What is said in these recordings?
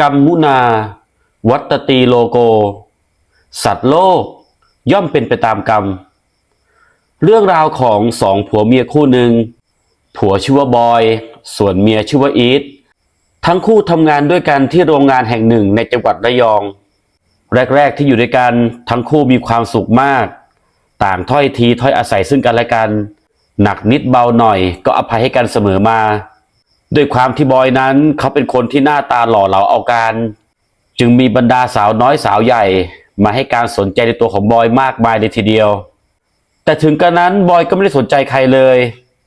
กรรมมุนา วัตตีโลโก สัตว์โลก ย่อมเป็นไปตามกรรม เรื่องราวของสองผัวเมียคู่หนึ่ง ผัวชื่อว่าบอย ส่วนเมียชื่อว่าอีททั้งคู่ทำงานด้วยกันที่โรงงานแห่งหนึ่งในจังหวัดระยอง แรก ๆ ที่อยู่ด้วยกันทั้งคู่มีความสุขมาก ต่างถ้อยทีถ้อยอาศัยซึ่งกันและกัน หนักนิดเบาหน่อยก็อภัยให้กันเสมอมา ด้วยความที่บอยนั้นเขาเป็นคนที่หน้าตาหล่อเหลาเอาการ จึงมีบรรดาสาวน้อยสาวใหญ่ มาให้การสนใจในตัวของบอยมากมายเลยทีเดียว แต่ถึงกระนั้นบอยก็ไม่ได้สนใจใครเลย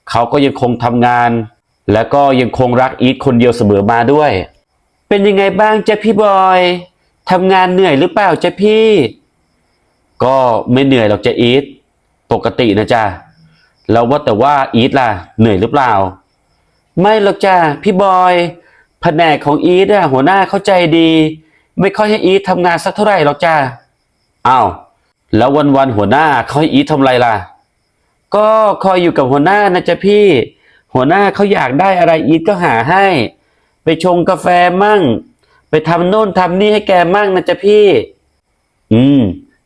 เขาก็ยังคงทำงาน และก็ยังคงรักอีทคนเดียวเสมอมาด้วย เป็นยังไงบ้างจ๊ะพี่บอยทำงานเหนื่อยหรือเปล่าจ๊ะพี่ ก็ไม่เหนื่อยหรอกจ๊ะอีทปกตินะจ๊ะแล้วว่าแต่ว่าอีทล่ะเหนื่อยหรือเปล่า ไม่หรอกจ้ะพี่บอยแผนกของอีทอะหัวหน้าเข้าใจดี ไม่ค่อยให้อีททำงานสักเท่าไหร่หรอกจ้ะอ้าวแล้ววันๆหัวหน้าเขาให้อีททำอะไรล่ะ ก็คอยอยู่กับหัวหน้านะจ๊ะพี่ หัวหน้าเขาอยากได้อะไรอีทก็หาให้ ไปชงกาแฟมั่ง ไปทำโน่นทำนี่ให้แกมั่งนะจ๊ะพี่ อืม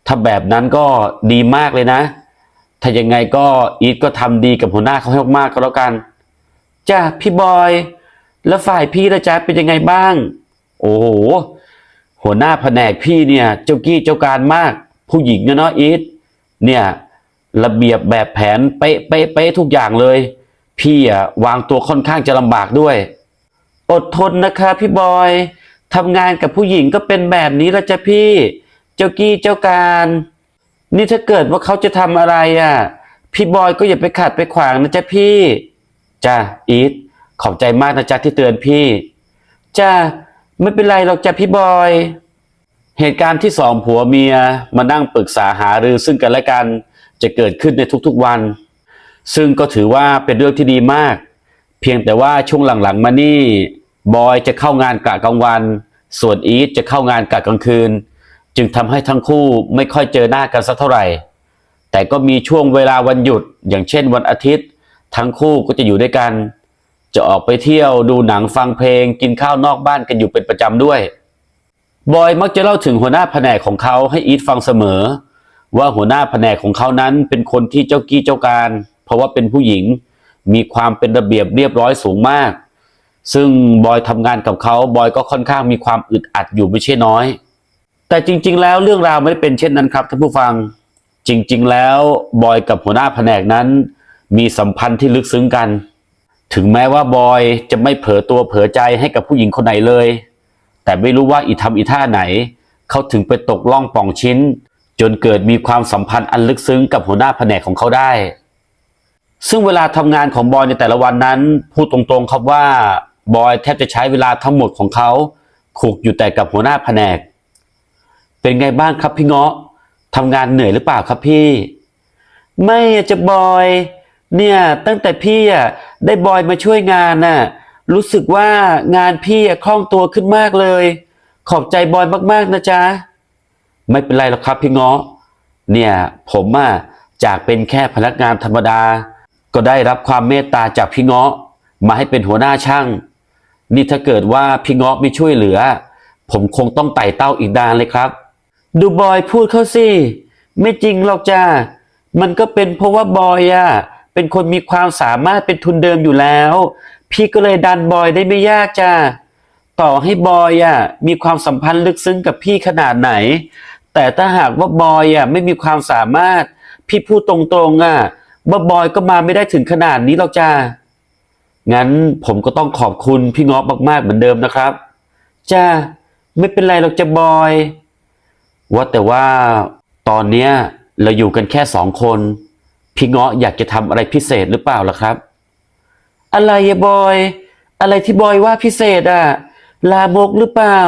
ถ้าแบบนั้นก็ดีมากเลยนะ ถ้ายังไงก็อีทก็ทำดีกับหัวหน้าเขาให้มากๆก็แล้วกัน จ้ะพี่บอย แล้วฝ่ายพี่ละจ๊ะเป็นยังไงบ้าง โอ้โหหัวหน้าแผนกพี่เนี่ย เจ้ากี้เจ้าการมาก ผู้หญิงเนาะอีทเนี่ย ระเบียบแบบแผนเป๊ะเป๊ะเป๊ะทุกอย่างเลย พี่อะวางตัวค่อนข้างจะลำบากด้วย อดทนนะคะพี่บอยทำงานกับผู้หญิงก็เป็นแบบนี้ละจ้ะพี่ เจ้ากี้เจ้าการ นี่ถ้าเกิดว่าเขาจะทำอะไรอะ พี่บอยก็อย่าไปขัดไปขวางนะจ๊ะพี่ จ้าอีทขอบใจมากนะจ๊ะที่เตือนพี่ จ้าไม่เป็นไรหรอกจ้ะพี่บอย เหตุการณ์ที่สองผัวเมียมานั่งปรึกษาหารือซึ่งกันและกันจะเกิดขึ้นในทุกๆวัน ซึ่งก็ถือว่าเป็นเรื่องที่ดีมาก เพียงแต่ว่าช่วงหลังๆมานี่บอยจะเข้างานกะกลางวัน ส่วนอีทจะเข้างานกะกลางคืน จึงทำให้ทั้งคู่ไม่ค่อยเจอหน้ากันสักเท่าไหร่ แต่ก็มีช่วงเวลาวันหยุดอย่างเช่นวันอาทิตย์ ทั้งคู่ก็จะอยู่ด้วยกัน จะออกไปเที่ยวดูหนังฟังเพลงกินข้าวนอกบ้านกันอยู่เป็นประจำด้วย บอยมักจะเล่าถึงหัวหน้าแผนกของเขาให้อีทฟังเสมอ ว่าหัวหน้าแผนกของเขานั้นเป็นคนที่เจ้ากี้เจ้าการ เพราะว่าเป็นผู้หญิง มีความเป็นระเบียบเรียบร้อยสูงมาก ซึ่งบอยทำงานกับเขาบอยก็ค่อนข้างมีความอึดอัดอยู่ไม่ใช่น้อย แต่จริง ๆ แล้วเรื่องราวไม่ได้เป็นเช่นนั้นครับท่านผู้ฟัง จริง ๆ แล้วบอยกับหัวหน้าแผนกนั้น มีสัมพันธ์ที่ลึกซึ้งกัน ถึงแม้ว่าบอยจะไม่เผลอตัวเผลอใจให้กับผู้หญิงคนไหนเลย แต่ไม่รู้ว่าอีทำอีท่าไหน เขาถึงไปตกล่องป่องชิ้น จนเกิดมีความสัมพันธ์อันลึกซึ้งกับหัวหน้าแผนกของเขาได้ ซึ่งเวลาทำงานของบอยในแต่ละวันนั้น พูดตรงๆครับว่าบอยแทบจะใช้เวลาทั้งหมดของเขาขูกอยู่แต่กับหัวหน้าแผนก เป็นไงบ้างครับพี่เงาะทำงานเหนื่อยหรือเปล่าครับพี่ ไม่จะบอย เนี่ยตั้งแต่พี่อะได้บอยมาช่วยงานน่ะรู้สึกว่างานพี่อะคล่องตัวขึ้นมากเลย ขอบใจบอยมากๆนะจ๊ะไม่เป็นไรหรอกครับพี่เงาะเนี่ยผมอะจากเป็นแค่พนักงานธรรมดา ก็ได้รับความเมตตาจากพี่เงาะมาให้เป็นหัวหน้าช่าง นี่ถ้าเกิดว่าพี่เงาะไม่ช่วยเหลือ ผมคงต้องไต่เต้าอีกดานเลยครับ ดูบอยพูดเข้าสิไม่จริงหรอกจ้ามันก็เป็นเพราะว่าบอยอะ เป็นคนมีความสามารถเป็นทุนเดิมอยู่แล้ว พี่ก็เลยดันบอยได้ไม่ยากจ้าต่อให้บอยอะมีความสัมพันธ์ลึกซึ้งกับพี่ขนาดไหน แต่ถ้าหากว่าบอยอะไม่มีความสามารถ พี่พูดตรงๆอะว่าบอยก็มาไม่ได้ถึงขนาดนี้หรอกจ้างั้นผมก็ต้องขอบคุณพี่เงาะมากๆเหมือนเดิมนะครับจ้าไม่เป็นไรหรอกจ้าบอย ว่าแต่ว่าตอนเนี้ยเราอยู่กันแค่สองคน พี่เงาะอยากจะทำอะไรพิเศษหรือเปล่าล่ะครับ อะไรอะบอย อะไรที่บอยว่าพิเศษอะลามกหรือเปล่า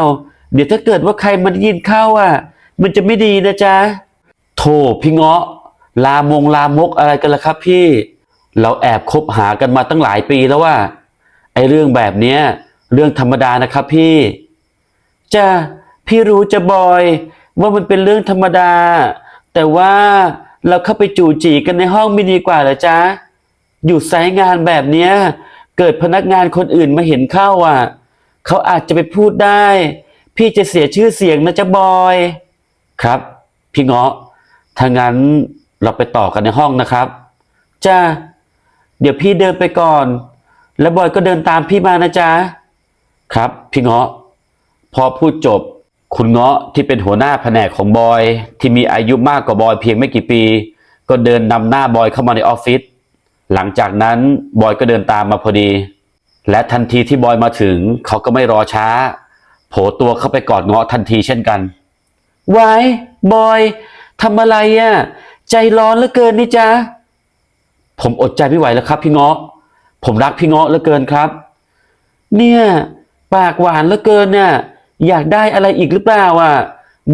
เดี๋ยวถ้าเกิดว่าใครมันยินเข้าอะมันจะไม่ดีนะจ๊ะโธ่พี่เงาะ ลามงลามกอะไรกันล่ะครับ พี่ เราแอบคบหากันมาตั้งหลายปีแล้วว่าไอ้เรื่องแบบเนี้ยเรื่องธรรมดานะครับพี่จ้าพี่รู้จะบอย ว่ามันเป็นเรื่องธรรมดา แต่ว่า เราเข้าไปจู่จีกันในห้องไม่ดีกว่าเหรอจ๊ะ อยู่ไซต์งานแบบเนี้ย เกิดพนักงานคนอื่นมาเห็นเข้าอะ เขาอาจจะไปพูดได้ พี่จะเสียชื่อเสียงนะจ๊ะบอย ครับ พี่เงาะถ้างั้นเราไปต่อกันในห้องนะครับ จ้า เดี๋ยวพี่เดินไปก่อน แล้วบอยก็เดินตามพี่มานะจ๊ะ ครับ พี่เงาะ พอพูดจบ คุณเงาะที่เป็นหัวหน้าแผนกของบอย ที่มีอายุมากกว่าบอยเพียงไม่กี่ปี ก็เดินนำหน้าบอยเข้ามาในออฟฟิศหลังจากนั้นบอยก็เดินตามมาพอดี และทันทีที่บอยมาถึง เขาก็ไม่รอช้า โผล่ตัวเข้าไปกอดเงาะทันทีเช่นกันไว้บอยทำอะไรอะ ใจร้อนเหลือเกินนี่จ๊ะผมอดใจไม่ไหวแล้วครับพี่เงาะ ผมรักพี่เงาะเหลือเกินครับ เนี่ย ปากหวานเหลือเกินเนี่ย อยากได้อะไรอีกหรือเปล่าอะ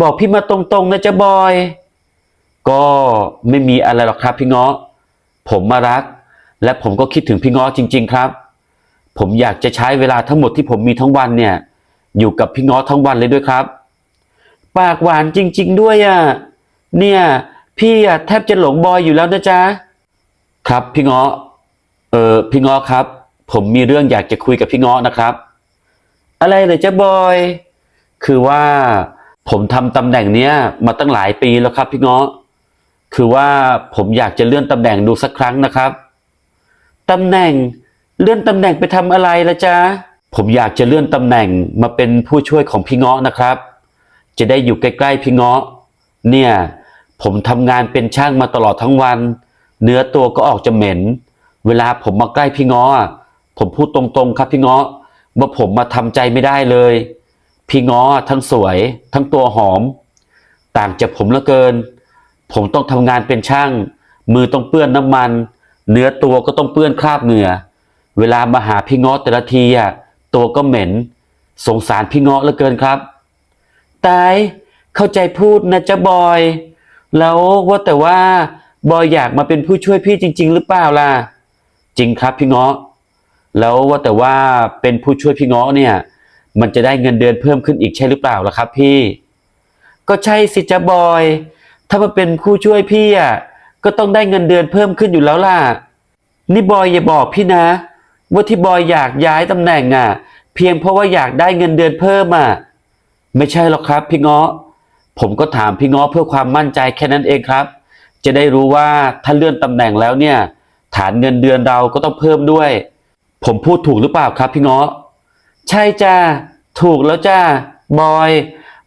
บอกพี่มาตรงๆนะจ๊ะบอย ก็ไม่มีอะไรหรอกครับพี่เงาะผมมารัก และผมก็คิดถึงพี่เงาะจริง ๆ ครับ ผมอยากจะใช้เวลาทั้งหมดที่ผมมีทั้งวันเนี่ย อยู่กับพี่เงาะทั้งวันเลยด้วยครับ ปากหวานจริง ๆ ด้วยอะเนี่ย พี่อะแทบจะหลงบอยอยู่แล้วนะจ๊ะครับพี่เงาะเออพี่เงาะครับ ผมมีเรื่องอยากจะคุยกับพี่เงาะนะครับ อะไรเลยจ๊ะบอย คือว่าผมทำตำแหน่งเนี้ยมาตั้งหลายปีแล้วครับพี่เงาะคือว่าผมอยากจะเลื่อนตำแหน่งดูสักครั้งนะครับตำแหน่งเลื่อนตำแหน่งไปทำอะไรละจ๊ะผมอยากจะเลื่อนตำแหน่งมาเป็นผู้ช่วยของพี่เงาะนะครับ จะได้อยู่ใกล้ๆพี่เงาะ เนี่ย ผมทำงานเป็นช่างมาตลอดทั้งวัน เนื้อตัวก็ออกจะเหม็น เวลาผมมาใกล้พี่เงาะผมพูดตรงๆ ครับพี่เงาะว่าผมมาทำใจไม่ได้เลย พี่งาะทั้งสวย ทั้งตัวหอม ต่างจากผมเหลือเกิน ผมต้องทำงานเป็นช่าง มือต้องเปื้อนน้ำมัน เนื้อตัวก็ต้องเปื้อนคราบเหงื่อ เวลามาหาพี่งาะแต่ละทีอะตัวก็เหม็น สงสารพี่งาะเหลือเกินครับ ตาย เข้าใจพูดนะจ๊ะบอย แล้วว่าแต่ว่าบอยอยากมาเป็นผู้ช่วยพี่จริง ๆ หรือเปล่าล่ะ จริงครับพี่งาะแล้วว่าแต่ว่าเป็นผู้ช่วยพี่งาะเนี่ย มันจะได้เงินเดือนเพิ่มขึ้นอีกใช่หรือเปล่าล่ะครับ พี่ ก็ใช่สิจ๊ะบอย ถ้ามาเป็นผู้ช่วยพี่อะก็ต้องได้เงินเดือนเพิ่มขึ้นอยู่แล้วล่ะ นี่บอยอย่าบอกพี่นะ ว่าที่บอยอยากย้ายตำแหน่งอะ เพียงเพราะว่าอยากได้เงินเดือนเพิ่มอะ ไม่ใช่หรอกครับ พี่เงาะ ผมก็ถามพี่เงาะเพื่อความมั่นใจแค่นั้นเองครับ จะได้รู้ว่าถ้าเลื่อนตำแหน่งแล้วเนี่ย ฐานเงินเดือนเราก็ต้องเพิ่มด้วย ผมพูดถูกหรือเปล่าครับ พี่เงาะ ใช่จ้าถูกแล้วจ้าบอย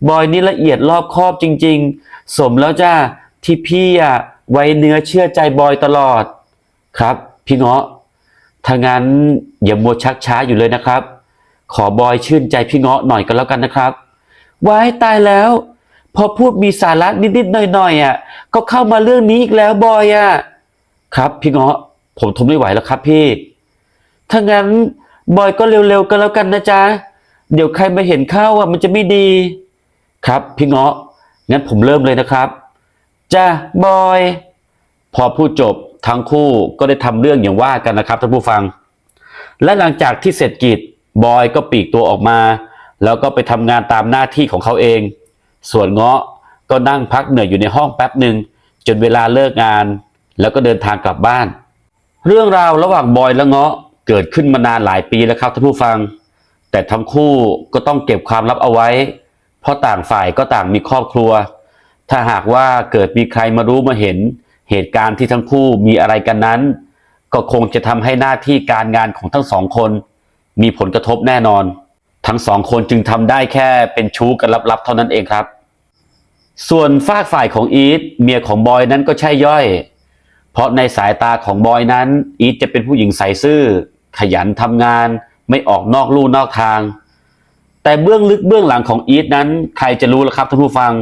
บอยนี่ละเอียดรอบคอบจริง ๆ สมแล้วจ้าที่พี่อะไว้เนื้อเชื่อใจบอยตลอด ครับ พี่เงาะถ้างั้นอย่ามัวชักช้าอยู่เลยนะครับ ขอบอยชื่นใจพี่เงาะหน่อยก็แล้วกันนะครับว้ายตายแล้ว พอพูดมีสาระนิดๆหน่อยๆอะ ก็เข้ามาเรื่องนี้อีกแล้วบอยอะ ครับ พี่เงาะผมทนไม่ไหวแล้วครับพี่ถ้างั้น บอยก็เร็วๆกันแล้วกันนะจ๊ะ เดี๋ยวใครมาเห็นเข้าอะมันจะไม่ดี ครับ พี่เงาะ งั้นผมเริ่มเลยนะครับจ้าบอย พอพูดจบทั้งคู่ก็ได้ทำเรื่องอย่างว่ากันนะครับท่านผู้ฟัง และหลังจากที่เสร็จกิจบอยก็ปลีกตัวออกมา แล้วก็ไปทำงานตามหน้าที่ของเขาเอง ส่วนเงาะก็นั่งพักเหนื่อยอยู่ในห้องแป๊บหนึ่งจนเวลาเลิกงาน แล้วก็เดินทางกลับบ้าน เรื่องราวระหว่างบอยและเงาะ เกิดขึ้นมานานหลายปีแล้วครับท่านผู้ฟัง แต่ทั้งคู่ก็ต้องเก็บความลับเอาไว้ เพราะต่างฝ่ายก็ต่างมีครอบครัว ถ้าหากว่าเกิดมีใครมารู้มาเห็น เหตุการณ์ที่ทั้งคู่มีอะไรกันนั้น ก็คงจะทำให้หน้าที่การงานของทั้งสองคน มีผลกระทบแน่นอน ทั้งสองคนจึงทำได้แค่เป็นชู้กันลับๆ เท่านั้นเองครับ ส่วนฝากฝ่ายของอีทเมียของบอยนั้นก็ใช่ย่อย เพราะในสายตาของบอยนั้น อีทจะเป็นผู้หญิงใสซื่อ ขยันทำงานไม่ออกนอกลู่นอกทาง แต่เบื้องลึกเบื้องหลังของอีทนั้น ใครจะรู้ล่ะครับท่านผู้ฟัง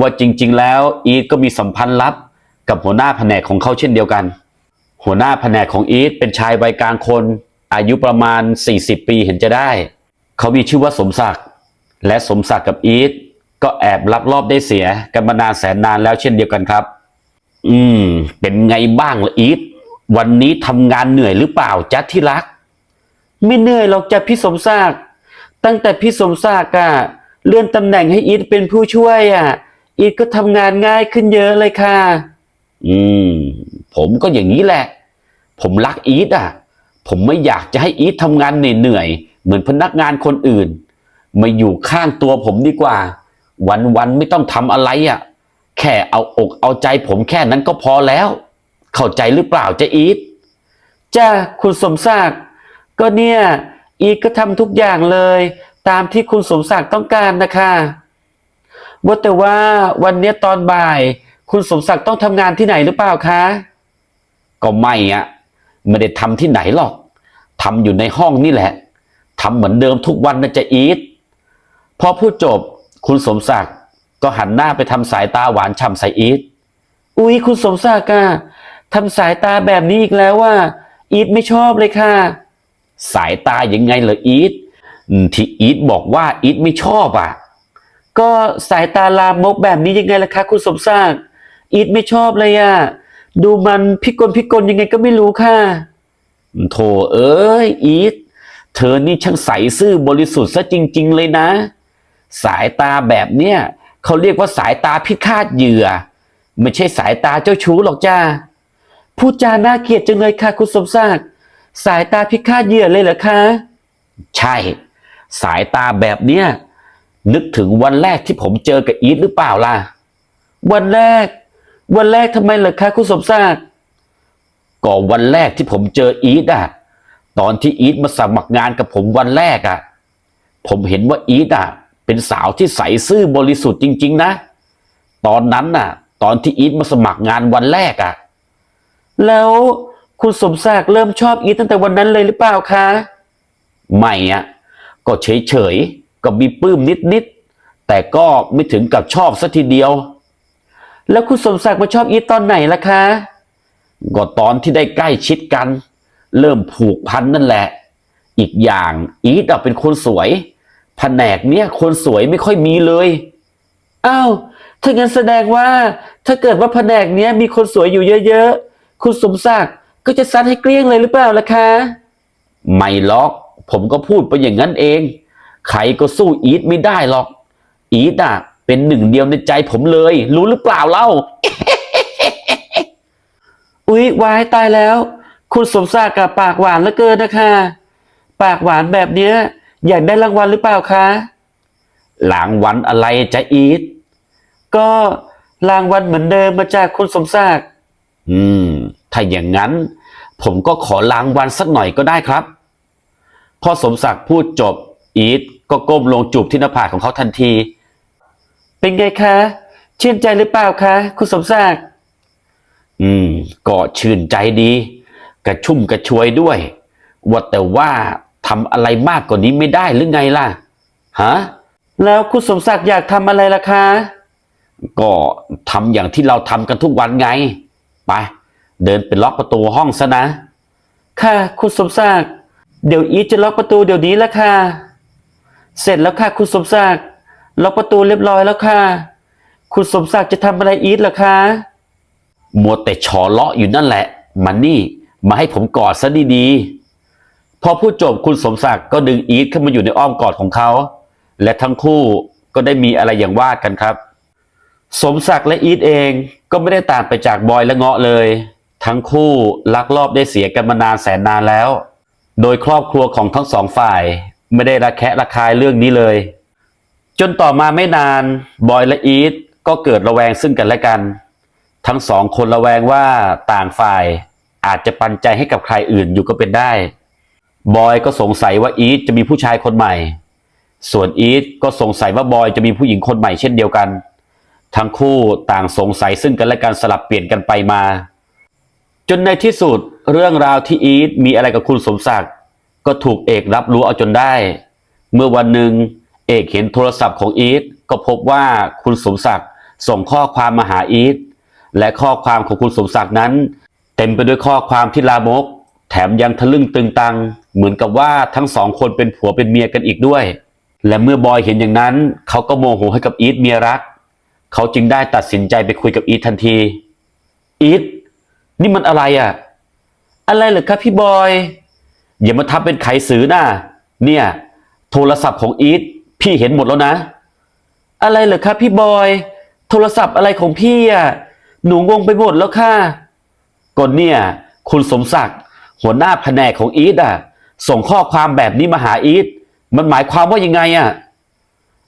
ว่าจริง ๆ แล้วอีทก็มีสัมพันธ์ลับกับหัวหน้าแผนกของเขาเช่นเดียวกัน หัวหน้าแผนกของอีทเป็นชายวัยกลางคน อายุประมาณ 40 ปีเห็นจะได้ เขามีชื่อว่าสมศักดิ์และสมศักดิ์กับอีทก็แอบลักลอบได้เสียกันมานานแสนนานแล้วเช่นเดียวกันครับ อืม เป็นไงบ้างละอีท วันนี้ทำงานเหนื่อยหรือเปล่าจ๊ะที่รัก ไม่เหนื่อยหรอกจ้ะพี่สมศักดิ์ตั้งแต่พี่สมศักดิ์อะเลื่อนตำแหน่งให้อีทเป็นผู้ช่วยอะอีทก็ทำงานง่ายขึ้นเยอะเลยค่ะ อืม ผมก็อย่างนี้แหละ ผมรักอีทอะผมไม่อยากจะให้อีททำงานเหนื่อยเหมือนพนักงานคนอื่น มาอยู่ข้างตัวผมดีกว่า วันวันไม่ต้องทำอะไรอะ่ะ แค่เอาอกเอาใจผมแค่นั้นก็พอแล้ว เข้าใจหรือเปล่าจะอีทจ้าคุณสมศักดิ์ก็เนี่ย อีทก็ทำทุกอย่างเลย ตามที่คุณสมศักดิ์ต้องการนะคะว่าแต่ว่าวันนี้ตอนบ่าย คุณสมศักดิ์ต้องทำงานที่ไหนหรือเปล่าคะ ก็ไม่อะไม่ได้ทำที่ไหนหรอกทำอยู่ในห้องนี่แหละทำเหมือนเดิมทุกวันนะจะอีทพอพูดจบคุณสมศักดิ์ก็หันหน้าไปทำสายตาหวานฉ่ำใส่อีทอุ๊ย คุณสมศักดิ์อะ ทำสายตาแบบนี้อีกแล้วว่า อีทไม่ชอบเลยค่ะ สายตายังไงเหรออีทอืมที่อีทบอกว่าอีทไม่ชอบอะ ก็สายตาลามกแบบนี้ยังไงล่ะคะคุณสมศักดิ์อีทไม่ชอบเลยอะ ดูมันพิกลพิกลยังไงก็ไม่รู้ค่ะโธ่เอ้ยอีทเธอนี่ช่างใสซื่อบริสุทธิ์ซะจริง ๆ เลยนะ สายตาแบบเนี้ยเขาเรียกว่าสายตาพิฆาตเหยื่อ ไม่ใช่สายตาเจ้าชู้หรอกจ้า พูดจาน่าเกลียดจังเลยค่ะคุณสมศักดิ์สายตาพิฆาตเหยื่อเลยเหรอคะ ใช่ สายตาแบบเนี้ยนึกถึงวันแรกที่ผมเจอกับอีทหรือเปล่าล่ะ วันแรก วันแรกทำไมเหรอคะคุณสมศักดิ์ก็วันแรกที่ผมเจออีทอะ ตอนที่อีทมาสมัครงานกับผมวันแรกอะ ผมเห็นว่าอีทอะ เป็นสาวที่ใสซื่อบริสุทธิ์จริง ๆ นะ ตอนนั้นน่ะ ตอนที่อีทมาสมัครงานวันแรกอะ แล้วคุณสมศักดิ์เริ่มชอบอีทตั้งแต่วันนั้นเลยหรือเปล่าคะไม่อะก็เฉยๆก็มีปลื้มนิดๆแต่ก็ไม่ถึงกับชอบสัทีเดียว แล้วคุณสมศักดิ์มาชอบอีทตอนไหนล่ะคะก็ตอนที่ได้ใกล้ชิดกัน เริ่มผูกพันนั่นแหละ อีกอย่างอีทอะเป็นคนสวยแผนกเนี้ยคนสวยไม่ค่อยมีเลยอ้าวถ้างั้นแสดงว่าถ้าเกิดว่าแผนกเนี้ยมีคนสวยอยู่เยอะๆ คุณสมศักดิ์ก็จะซัดให้เกลี้ยงเลยหรือเปล่าล่ะคะ ไม่หรอก ผมก็พูดไปอย่างนั้นเอง ใครก็สู้อีทไม่ได้หรอก อีทอะ เป็นหนึ่งเดียวในใจผมเลย รู้หรือเปล่าเล่า อุ๊ยวายตายแล้ว คุณสมศักดิ์กับปากหวานเหลือเกินนะคะ ปากหวานแบบเนี้ย อยากได้รางวัลหรือเปล่าคะรางวัลอะไรจะอีทก็รางวัลเหมือนเดิมมาจากคุณสมศักดิ์ อืม ถ้าอย่างนั้น ผมก็ขอรางวัลสักหน่อยก็ได้ครับ พอสมศักดิ์พูดจบ อีทก็ก้มลงจูบที่หน้าผากของเขาทันที เป็นไงคะ ชื่นใจหรือเปล่าคะ คุณสมศักดิ์ อืม ก็ชื่นใจดี กระชุ่มกระชวยด้วยว่าแต่ว่าทำอะไรมากกว่านี้ไม่ได้หรือไงล่ะ ฮะ แล้วคุณสมศักดิ์อยากทำอะไรล่ะคะ ก็ทำอย่างที่เราทำกันทุกวันไง ไป เดินไปล็อกประตูห้องซะนะ ค่ะ คุณสมศักดิ์เดี๋ยวอีทจะล็อกประตูเดี๋ยวนี้และค่ะ เสร็จแล้วค่ะ คุณสมศักดิ์ล็อกประตูเรียบร้อยแล้วค่ะ คุณสมศักดิ์จะทำอะไรอีทเหรอคะมัวแต่ฉอเลาะอยู่นั่นแหละ มันนี่มาให้ผมกอดซะดีๆ พอพูดจบคุณสมศักดิ์ก็ดึงอีทเข้ามาอยู่ในอ้อมกอดของเขา และทั้งคู่ก็ได้มีอะไรอย่างว่ากันครับ สมศักดิ์และอีทเองก็ไม่ได้ต่างไปจากบอยและเงาะเลย ทั้งคู่ลักลอบได้เสียกันมานานแสนนานแล้ว โดยครอบครัวของทั้งสองฝ่าย ไม่ได้ระแคะระคายเรื่องนี้เลย จนต่อมาไม่นานบอยและอีทก็เกิดระแวงซึ่งกันและกัน ทั้งสองคนระแวงว่าต่างฝ่ายอาจจะปันใจให้กับใครอื่นอยู่ก็เป็นได้ บอยก็สงสัยว่าอีทจะมีผู้ชายคนใหม่ ส่วนอีทก็สงสัยว่าบอยจะมีผู้หญิงคนใหม่เช่นเดียวกัน ทั้งคู่ต่างสงสัยซึ่งกันและกันสลับเปลี่ยนกันไปมา จนในที่สุดเรื่องราวที่อีทมีอะไรกับคุณสมศักดิ์ก็ถูกเอกรับรู้เอาจนได้ เมื่อวันหนึ่งเอกเห็นโทรศัพท์ของอีทก็พบว่าคุณสมศักดิ์ส่งข้อความมาหาอีทและข้อความของคุณสมศักดิ์นั้น เต็มไปด้วยข้อความที่ลามก แถมยังทะลึ่งตึงตัง เหมือนกับว่าทั้งสองคนเป็นผัวเป็นเมียกันอีกด้วย และเมื่อบอยเห็นอย่างนั้น เขาก็โมโหให้กับอีทเมียรัก เขาจึงได้ตัดสินใจไปคุยกับอีททันที อีทนี่มันอะไรอะ อะไรเหรอครับพี่บอย อย่ามาทำเป็นไขสือนะเนี่ย โทรศัพท์ของอีทพี่เห็นหมดแล้วนะ อะไรเหรอครับพี่บอย โทรศัพท์อะไรของพี่อะ หนูงงไปหมดแล้วค่ะก็เนี่ย คุณสมศักดิ์หัวหน้าแผนกของอีทอะ ส่งข้อความแบบนี้มาหาอีทมันหมายความว่ายังไงอะ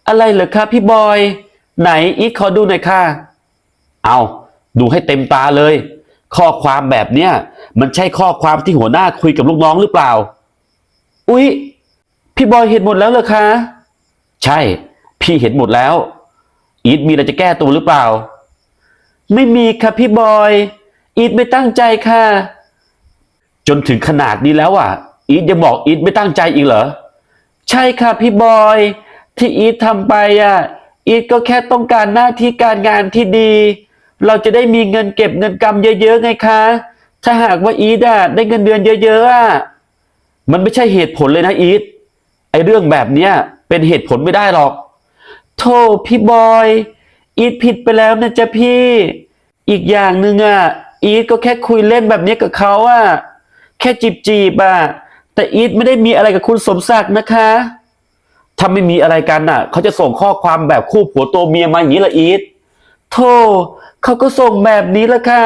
อะไรเหรอคะพี่บอย ไหนอีทขอดูหน่อยค่ะ เอาดูให้เต็มตาเลย ข้อความแบบเนี้ยมันใช่ข้อความที่หัวหน้าคุยกับลูกน้องหรือเปล่า อุ๊ย พี่บอยเห็นหมดแล้วเหรอคะ ใช่ พี่เห็นหมดแล้ว อีทมีอะไรจะแก้ตัวหรือเปล่า ไม่มีค่ะพี่บอย อีทไม่ตั้งใจค่ะ จนถึงขนาดนี้แล้วอะ อีทยังบอกอีทไม่ตั้งใจอีกเหรอ ใช่ค่ะพี่บอย ที่อีททำไปอะ อีทก็แค่ต้องการหน้าที่การงานที่ดี เราจะได้มีเงินเก็บเงินกำเยอะๆไงคะ ถ้าหากว่าอีทอะได้เงินเดือนเยอะๆอะมันไม่ใช่เหตุผลเลยนะอีทไอเรื่องแบบเนี้ยเป็นเหตุผลไม่ได้หรอกโธ่พี่บอย อีทผิดไปแล้วนะจ๊ะพี่ อีกอย่างหนึ่งอะอีทก็แค่คุยเล่นแบบเนี้ยกับเขาอะแค่จีบจีบอะแต่อีทไม่ได้มีอะไรกับคุณสมศักดิ์นะคะ ถ้าไม่มีอะไรกันน่ะ เขาจะส่งข้อความแบบคู่ผัวตัวเมียมาอย่างนี้ละอีทโธ่เขาก็ส่งแบบนี้ละค่ะ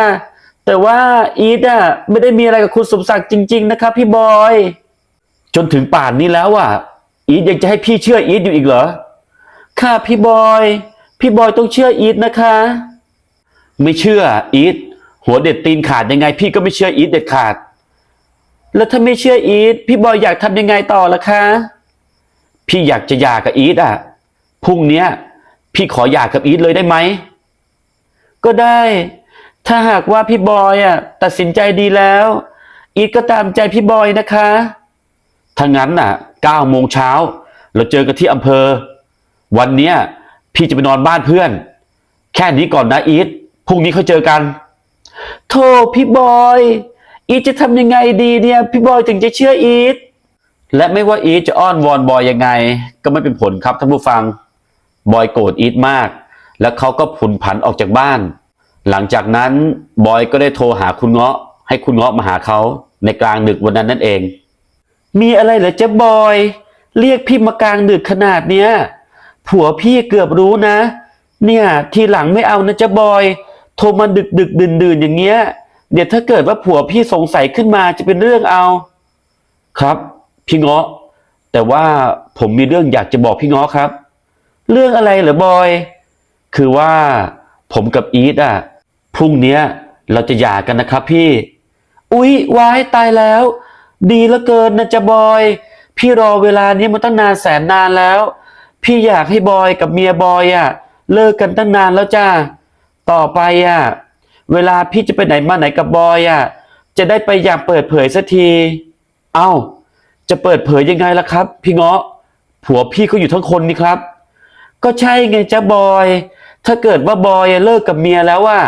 แต่ว่าอีทอะไม่ได้มีอะไรกับคุณสมศักดิ์จริง ๆ นะคะพี่บอย จนถึงป่านนี้แล้วอะ อีทยังจะให้พี่เชื่ออีทอยู่อีกเหรอ ค่ะพี่บอย พี่บอยต้องเชื่ออีทนะคะ ไม่เชื่ออีทหัวเด็ดตีนขาดยังไง พี่ก็ไม่เชื่ออีทเด็ดขาด แล้วถ้าไม่เชื่ออีทพี่บอยอยากทำยังไงต่อล่ะคะ พี่อยากจะหย่ากับอีทอะพรุ่งเนี้ย พี่ขอหย่ากับอีทเลยได้ไหมก็ได้ ถ้าหากว่าพี่บอยอะ ตัดสินใจดีแล้ว อีทก็ตามใจพี่บอยนะคะถ้างั้นน่ะเก้าโมงเช้าเราเจอกันที่อำเภอ วันเนี้ย พี่จะไปนอนบ้านเพื่อน แค่นี้ก่อนนะอีทพรุ่งนี้ค่อยเจอกันโธ่พี่บอย อีทจะทำยังไงดีเนี่ย พี่บอยถึงจะเชื่ออีท และไม่ว่าอีทจะอ้อนวอนบอยยังไง ก็ไม่เป็นผลครับท่านผู้ฟัง บอยโกรธอีทมาก แล้วเขาก็ผุนผันออกจากบ้าน หลังจากนั้นบอยก็ได้โทรหาคุณเงาะ ให้คุณเงาะมาหาเขาในกลางดึกวันนั้นนั่นเอง มีอะไรเหรอเจ๊บอย เรียกพี่มากลางดึกขนาดเนี้ยผัวพี่เกือบรู้นะ เนี่ยทีหลังไม่เอานะเจ๊บอย โทรมาดึกดึกดื่นดื่นอย่างเงี้ย เดี๋ยวถ้าเกิดว่าผัวพี่สงสัยขึ้นมาจะเป็นเรื่องเอา ครับ พี่เงาะ แต่ว่าผมมีเรื่องอยากจะบอกพี่เงาะครับ เรื่องอะไรเหรอบอย คือว่าผมกับอีทอะพรุ่งเนี้ยเราจะหย่ากันนะครับพี่ อุ๊ยวายตายแล้ว ดีเหลือเกินนะจะบอย พี่รอเวลานี้มาตั้งนานแสนนานแล้ว พี่อยากให้บอยกับเมียบอยอะ เลิกกันตั้งนานแล้วจ้าต่อไปอะ เวลาพี่จะไปไหนมาไหนกับบอยอะ จะได้ไปอย่างเปิดเผยสักที เอ้า จะเปิดเผยยังไงล่ะครับ พี่เงาะผัวพี่ก็อยู่ทั้งคนนี่ครับ ก็ใช่ไงจ๊ะบอย ถ้าเกิดว่าบอยเลิกกับเมียแล้วอะ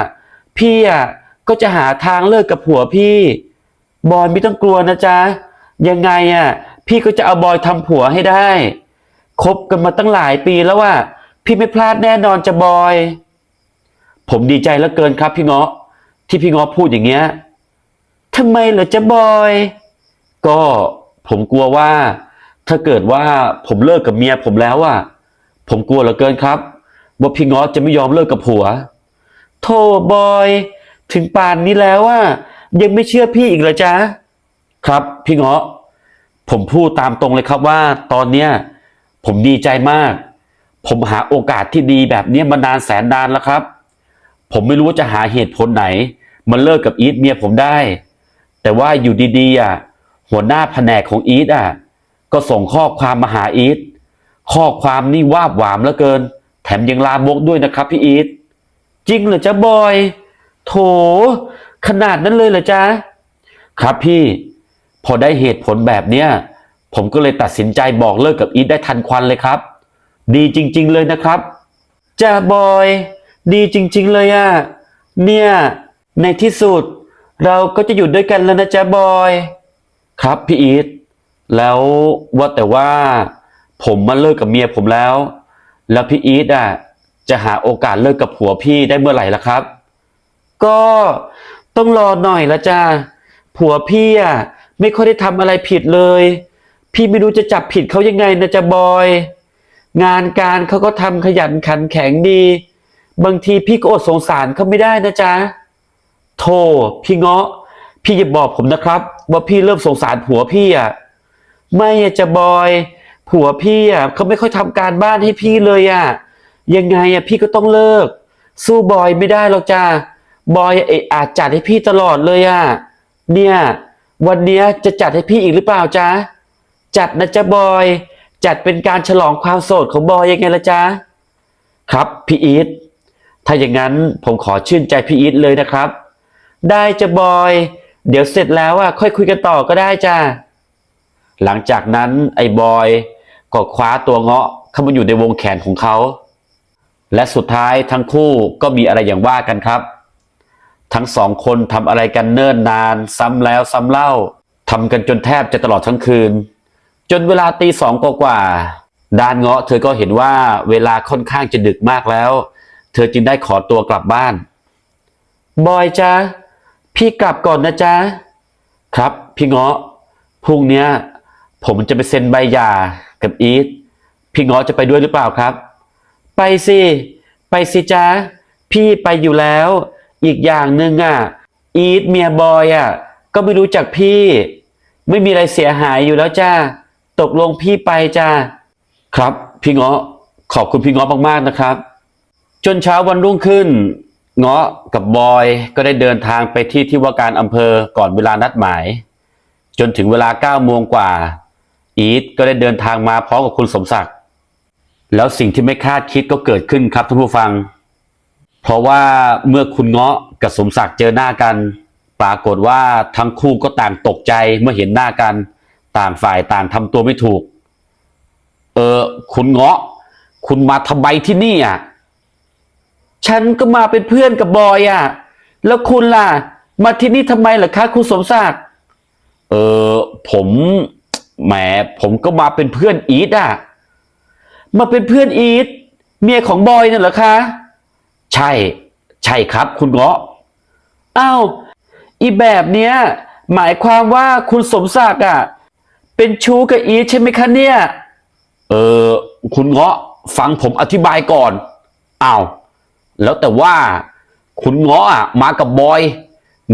พี่อะก็จะหาทางเลิกกับผัวพี่ บอยไม่ต้องกลัวนะจ๊ะยังไงอะ พี่ก็จะเอาบอยทำผัวให้ได้คบกันมาตั้งหลายปีแล้วว่า พี่ไม่พลาดแน่นอนจะบอย ผมดีใจเหลือเกินครับ พี่เงาะที่พี่เงาะพูดอย่างเงี้ยทำไมเหรอจะบอย ก็ ผมกลัวว่า ถ้าเกิดว่าผมเลิกกับเมียผมแล้วอะผมกลัวเหลือเกินครับ ว่าพี่งาะจะไม่ยอมเลิกกับผัวโธ่บอย ถึงป่านนี้แล้วอะยังไม่เชื่อพี่อีกเหรอจ๊ะ ครับ พี่งาะผมพูดตามตรงเลยครับว่า ตอนเนี้ยผมดีใจมาก ผมหาโอกาสที่ดีแบบนี้มานานแสนนานแล้วครับ ผมไม่รู้ว่าจะหาเหตุผลไหนมาเลิกกับอีทเมียผมได้ แต่ว่าอยู่ดีๆอะ หัวหน้าแผนกของอีทอะก็ส่งข้อความมาหาอีทข้อความนี่วาบหวามเหลือเกิน แถมยังลามกด้วยนะครับพี่อีทจริงเหรอจ๊ะบอย โถ ขนาดนั้นเลยเหรอจ๊ะครับพี่ พอได้เหตุผลแบบเนี้ยผมก็เลยตัดสินใจบอกเลิกกับอีทได้ทันควันเลยครับ ดีจริง ๆ เลยนะครับจ้าบอย ดีจริง ๆ เลยอะเนี่ย ในที่สุด เราก็จะอยู่ด้วยกันแล้วนะจ๊ะบอย ครับพี่อีทแล้วว่าแต่ว่าผมมาเลิกกับเมียผมแล้ว แล้วพี่อีทอะจะหาโอกาสเลิกกับผัวพี่ได้เมื่อไหร่ล่ะครับ ก็ต้องรอหน่อยละจ้าผัวพี่อะไม่ค่อยได้ทำอะไรผิดเลย พี่ไม่รู้จะจับผิดเขายังไงนะจ๊ะบอย งานการเขาก็ทำขยันขันแข็งดี บางทีพี่ก็อดสงสารเขาไม่ได้นะจ๊ะโธ่พี่เงาะ พี่อย่าบอกผมนะครับ ว่าพี่เริ่มสงสารผัวพี่อะไม่จะบอย ผัวพี่อะเขาไม่ค่อยทำการบ้านให้พี่เลยอะยังไงอะพี่ก็ต้องเลิก สู้บอยไม่ได้หรอกจ้าบอยเอะอาจจัดให้พี่ตลอดเลยอะเนี่ย วันเนี้ยจะจัดให้พี่อีกหรือเปล่าจ๊ะจัดนะจ๊ะบอย จัดเป็นการฉลองความโสดของบอยยังไงละจ๊ะครับพี่อีทถ้าอย่างนั้นผมขอชื่นใจพี่อีทเลยนะครับ ได้จะบอย เดี๋ยวเสร็จแล้วอะค่อยคุยกันต่อก็ได้จ้าหลังจากนั้นไอ้บอยก็คว้าตัวเงาะเข้ามาอยู่ในวงแขนของเขา และสุดท้ายทั้งคู่ก็มีอะไรอย่างว่ากันครับ ทั้งสองคนทำอะไรกันเนิ่นนานซ้ำแล้วซ้ำเล่าทำกันจนแทบจะตลอดทั้งคืน จนเวลาตีสองกว่าด้านเงาะเธอก็เห็นว่าเวลาค่อนข้างจะดึกมากแล้ว เธอจึงได้ขอตัวกลับบ้าน บอยจ้า พี่กลับก่อนนะจ๊ะ ครับ พี่เงาะพรุ่งนี้ผมจะไปเซ็นใบหย่ากับอีทพี่เงาะจะไปด้วยหรือเปล่าครับ ไปสิ ไปสิจ้าพี่ไปอยู่แล้ว อีกอย่างหนึ่งอะ อีทเมียบอยอะ ก็ไม่รู้จักพี่ ไม่มีอะไรเสียหายอยู่แล้วจ้าตกลงพี่ไปจ้าครับ พี่เงาะขอบคุณพี่เงาะมากๆนะครับ จนเช้าวันรุ่งขึ้น เงาะกับบอยก็ได้เดินทางไปที่ที่ว่าการอำเภอก่อนเวลานัดหมาย จนถึงเวลาเก้าโมงกว่า อีทก็ได้เดินทางมาพร้อมกับคุณสมศักดิ์ แล้วสิ่งที่ไม่คาดคิดก็เกิดขึ้นครับท่านผู้ฟัง เพราะว่าเมื่อคุณเงาะกับสมศักดิ์เจอหน้ากัน ปรากฏว่าทั้งคู่ก็ต่างตกใจเมื่อเห็นหน้ากัน ต่างฝ่ายต่างทำตัวไม่ถูก เออคุณเงาะ คุณมาทำไมที่นี่อะ ฉันก็มาเป็นเพื่อนกับบอยอะ แล้วคุณล่ะ มาที่นี่ทำไมเหรอคะคุณสมศักดิ์เออผมแหมผมก็มาเป็นเพื่อนอีทอะ มาเป็นเพื่อนอีทเมียของบอยน่ะเหรอคะ ใช่ ใช่ครับ คุณเงาะอ้าวอีแบบเนี้ย หมายความว่าคุณสมศักดิ์อะ เป็นชู้กับอีทใช่ไหมคะเนี่ย เออ คุณเงาะฟังผมอธิบายก่อน อ้าว แล้วแต่ว่าคุณงาะอะมากับบอย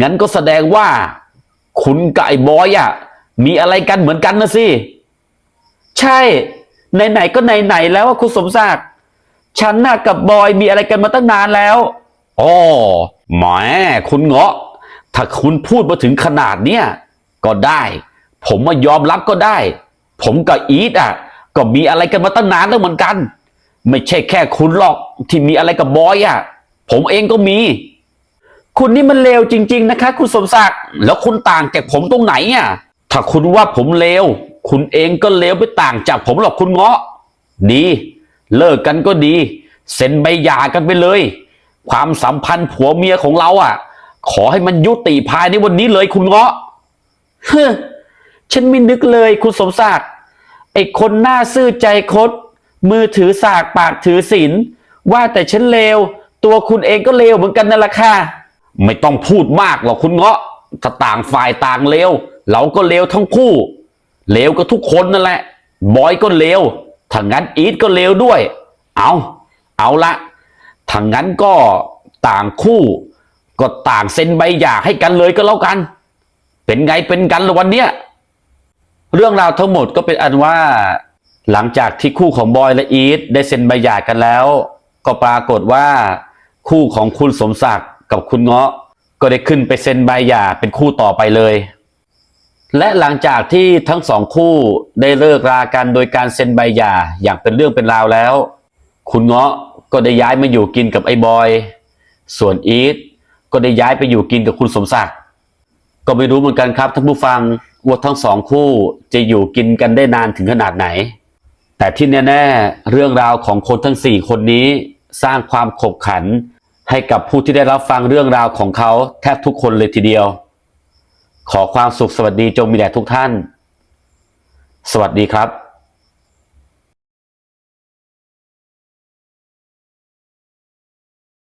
งั้นก็แสดงว่าคุณกับไอ้บอยอะมีอะไรกันเหมือนกันนะสิ ใช่ ไหนๆก็ไหนๆแล้วว่าคุณสมศักดิ์ฉันน่ะกับบอยมีอะไรกันมาตั้งนานแล้วอ๋อแหมคุณเงาะ ถ้าคุณพูดมาถึงขนาดเนี้ยก็ได้ ผมมายอมรับก็ได้ ผมกับอีทอะ ก็มีอะไรกันมาตั้งนานแล้วเหมือนกัน ไม่ใช่แค่คุณหรอกที่มีอะไรกับบอยอะ ผมเองก็มี คุณนี่มันเลวจริง ๆ นะคะ คุณสมศักดิ์แล้วคุณต่างจากผมตรงไหนอะ ถ้าคุณว่าผมเลวคุณเองก็เลวไม่ต่างจากผมหรอกคุณเงาะ ดี เลิกกันก็ดี เซ็นใบหย่ากันไปเลย ความสัมพันธ์ผัวเมียของเราอะ ขอให้มันยุติภายในวันนี้เลยคุณเงาะเฮ้อฉันไม่นึกเลยคุณสมศักดิ์ไอ้คนหน้าซื่อใจคด มือถือสากปากถือศีลว่าแต่ฉันเลว ตัวคุณเองก็เลวเหมือนกันนั่นแหละค่ะ ไม่ต้องพูดมากหรอกคุณเงาะถ้าต่างฝ่ายต่างเลวเราก็เลวทั้งคู่เลวก็ทุกคนนั่นแหละ บอยก็เลวถ้างั้นอีทก็เลวด้วย เอาเอาละถ้างั้นก็ต่างคู่ ก็ต่างเซ็นใบหย่าให้กันเลยก็แล้วกัน เป็นไงเป็นกันละวันเนี้ยเรื่องราวทั้งหมดก็เป็นอันว่า หลังจากที่คู่ของบอยและอีทได้เซ็นใบหย่ากันแล้ว ก็ปรากฏว่า คู่ของคุณสมศักดิ์กับคุณเงาะ ก็ได้ขึ้นไปเซ็นใบหย่าเป็นคู่ต่อไปเลย และหลังจากที่ทั้งสองคู่ได้เลิกรากันโดยการเซ็นใบหย่าอย่างเป็นเรื่องเป็นราวแล้ว คุณเงาะก็ได้ย้ายมาอยู่กินกับไอ้บอย ส่วนอีทก็ได้ย้ายไปอยู่กินกับคุณสมศักดิ์ก็ไม่รู้เหมือนกันครับท่านผู้ฟังว่าทั้งสองคู่จะอยู่กินกันได้นานถึงขนาดไหน แต่ที่แน่ๆ เรื่องราวของคนทั้งสี่คนนี้สร้างความขบขันให้กับผู้ที่ได้รับฟังเรื่องราวของเขาแทบทุกคนเลยทีเดียว ขอความสุขสวัสดีจงมีแด่ทุกท่าน สวัสดีครับ